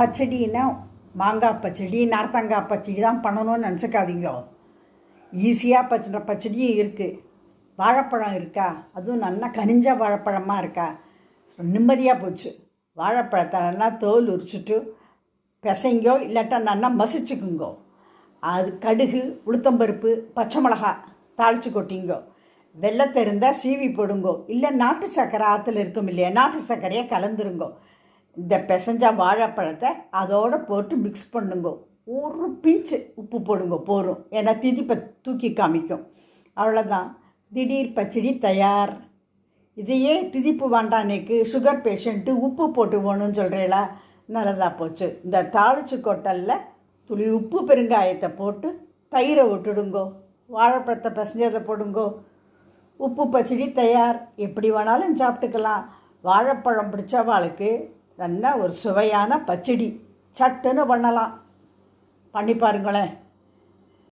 பச்சடின்னா மாங்காய் பச்சடி நார்த்தங்காய் பச்சடி தான் பண்ணணும்னு நினச்சிக்காதீங்க. ஈஸியாக பச்சுற பச்சடியும் இருக்குது வாழைப்பழம் இருக்கா? அதுவும் நல்லா கனிஞ்ச வாழைப்பழமாக இருக்கா? நிம்மதியாக போச்சு. வாழைப்பழத்தை நல்லா தோல் உரிச்சிட்டு பிசைங்கோ இல்லாட்டா நல்லா மசிச்சுக்குங்கோ. அது கடுகு உளுத்தம்பருப்பு பச்சை மிளகா தாளித்து கொட்டிங்கோ. வெள்ளத்தை இருந்தால் சீவி போடுங்கோ. இல்லை நாட்டு சர்க்கரை ஆற்றுல இருக்கும் இல்லையா? நாட்டு சர்க்கரையை கலந்துருங்கோ. இந்த பிசைஞ்ச வாழைப்பழத்தை அதோடு போட்டு மிக்ஸ் பண்ணுங்கோ. ஒரு பிஞ்சு உப்பு போடுங்க போரும் ஏன்னா திதிப்பை தூக்கி காமிக்கும். அவ்வளோதான் திடீர் பச்சடி தயார். இதையே திதிப்பு வேண்டானேக்கு சுகர் பேஷண்ட்டு உப்பு போட்டு போகணும்னு சொல்கிறீங்களா நல்லதாக போச்சு. இந்த தாளிச்சு கொட்டலில் துளி உப்பு பெருங்காயத்தை போட்டு தயிரை விட்டுடுங்கோ. வாழைப்பழத்தை பசஞ்சதை போடுங்கோ. உப்பு பச்சடி தயார். எப்படி வேணாலும் சாப்பிட்டுக்கலாம். வாழைப்பழம் பிடிச்சவாளுக்கு நல்லா ஒரு சுவையான பச்சடி. சட்டுன்னு பண்ணலாம். பண்ணி பாருங்களேன்.